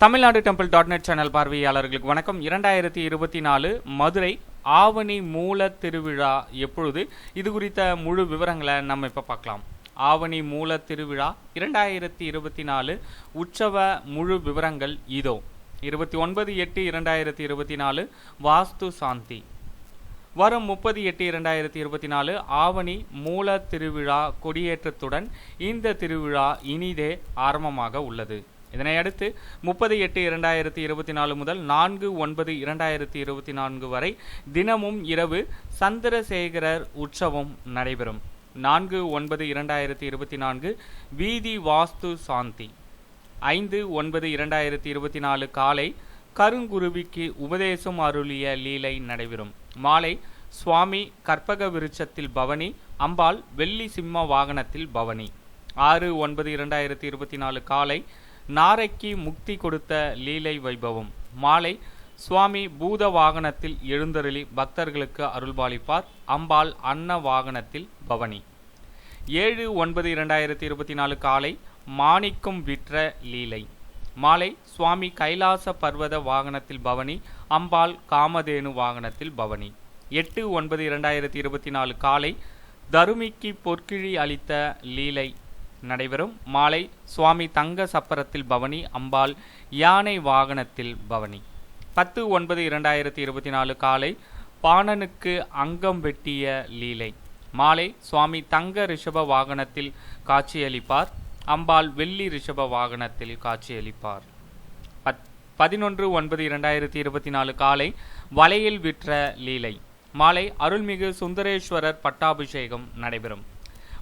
Tamil Nadu temple dot net channel பார்வையாளர்களுக்கு வணக்கம். இரண்டாயிரத்தி இருபத்தி நாலு மதுரை ஆவணி மூல திருவிழா எப்பொழுது? இது குறித்த முழு விவரங்களை நம்ம இப்போ பார்க்கலாம். ஆவணி மூல திருவிழா இரண்டாயிரத்தி இருபத்தி நாலு உற்சவ முழு விவரங்கள் இதோ. இருபத்தி ஒன்பது எட்டு இரண்டாயிரத்தி இருபத்தி நாலு வாஸ்து சாந்தி. வரும் முப்பது எட்டு இரண்டாயிரத்தி இருபத்தி நாலு ஆவணி மூல திருவிழா கொடியேற்றத்துடன் இந்த திருவிழா இனிதே ஆரம்பமாக உள்ளது. இதனையடுத்து முப்பது எட்டு இரண்டாயிரத்தி இருபத்தி நாலு முதல் நான்கு ஒன்பது இரண்டாயிரத்தி இருபத்தி நான்கு வரை தினமும் இரவு சந்திரசேகரர் உற்சவம் நடைபெறும். நான்கு ஒன்பது இரண்டாயிரத்தி இருபத்தி நான்கு வீதி வாஸ்து சாந்தி. ஐந்து ஒன்பது இரண்டாயிரத்தி இருபத்தி நாலு காலை கருங்குருவிக்கு உபதேசம் அருளிய லீலை நடைபெறும். மாலை சுவாமி கற்பக விருட்சத்தில் பவனி அம்பாள் வெள்ளி சிம்ம வாகனத்தில் பவனி. ஆறு ஒன்பது இரண்டாயிரத்தி இருபத்தி நாலு காலை நாரைக்கு முக்தி கொடுத்த லீலை வைபவம். மாலை சுவாமி பூத வாகனத்தில் எழுந்தருளி பக்தர்களுக்கு அருள்பாலிப்பார். அம்பாள் அன்ன வாகனத்தில் பவனி. ஏழு ஒன்பது இரண்டாயிரத்தி இருபத்தி நாலு காலை மாணிக்கும் விற்ற லீலை. மாலை சுவாமி கைலாச பர்வத வாகனத்தில் பவனி. அம்பாள் காமதேனு வாகனத்தில் பவனி. எட்டு ஒன்பது இரண்டாயிரத்தி இருபத்தி நாலு காலை தருமிக்கு பொற்கிழி அளித்த லீலை நடைபெறும். மாலை சுவாமி தங்க சப்பரத்தில் பவனி அம்பாள் யானை வாகனத்தில் பவனி. பத்து ஒன்பது இரண்டாயிரத்தி இருபத்தி நாலு காலை பாணனுக்கு அங்கம் வெட்டிய லீலை. மாலை சுவாமி தங்க ரிஷப வாகனத்தில் காட்சியளிப்பார். அம்பாள் வெள்ளி ரிஷப வாகனத்தில் காட்சியளிப்பார். பத் பதினொன்று ஒன்பது இரண்டாயிரத்தி இருபத்தி நாலு காலை வலையில் விற்ற லீலை. மாலை அருள்மிகு சுந்தரேஸ்வரர் பட்டாபிஷேகம் நடைபெறும்.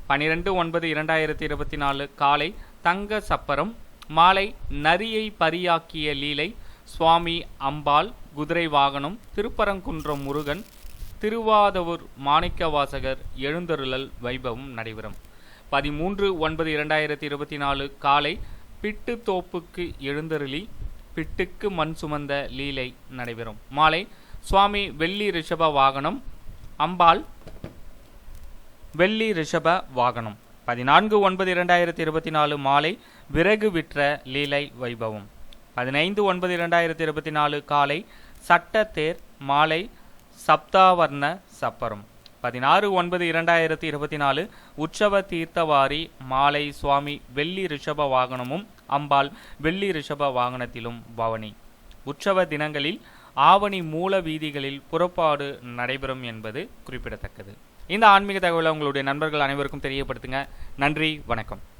பனிரெண்டு ஒன்பது இரண்டாயிரத்தி இருபத்தி நாலு காலை தங்க சப்பரம் மாலை நரியை பரியாக்கிய லீலை சுவாமி அம்பாள் குதிரை வாகனம் திருப்பரங்குன்றம் முருகன் திருவாதவூர் மாணிக்கவாசகர் எழுந்தருளல் வைபவம் நடைபெறும். பதிமூன்று ஒன்பது இரண்டாயிரத்தி இருபத்தி நாலு காலை பிட்டு தோப்புக்கு எழுந்தருளி பிட்டுக்கு மண் சுமந்த லீலை நடைபெறும். மாலை சுவாமி வெள்ளி ரிஷப வாகனம் அம்பாள் வெள்ளி ரிஷப வாகனம். பதினான்கு ஒன்பது இரண்டாயிரத்தி இருபத்தி நாலு மாலை விறகு விற்ற லீலை வைபவம். பதினைந்து ஒன்பது இரண்டாயிரத்தி இருபத்தி நாலு காலை சட்டத்தேர் மாலை சப்தாவர்ண சப்பரம். பதினாறு ஒன்பது இரண்டாயிரத்தி இருபத்தி நாலு உற்சவ தீர்த்தவாரி மாலை சுவாமி வெள்ளி ரிஷப வாகனமும் அம்பாள் வெள்ளி ரிஷப வாகனத்திலும் பவனி. உற்சவ தினங்களில் ஆவணி மூல வீதிகளில் புறப்பாடு நடைபெறும் என்பது குறிப்பிடத்தக்கது. இந்த ஆன்மீக தகவலை உங்களுடைய நண்பர்கள் அனைவருக்கும் தெரியப்படுத்துங்க. நன்றி வணக்கம்.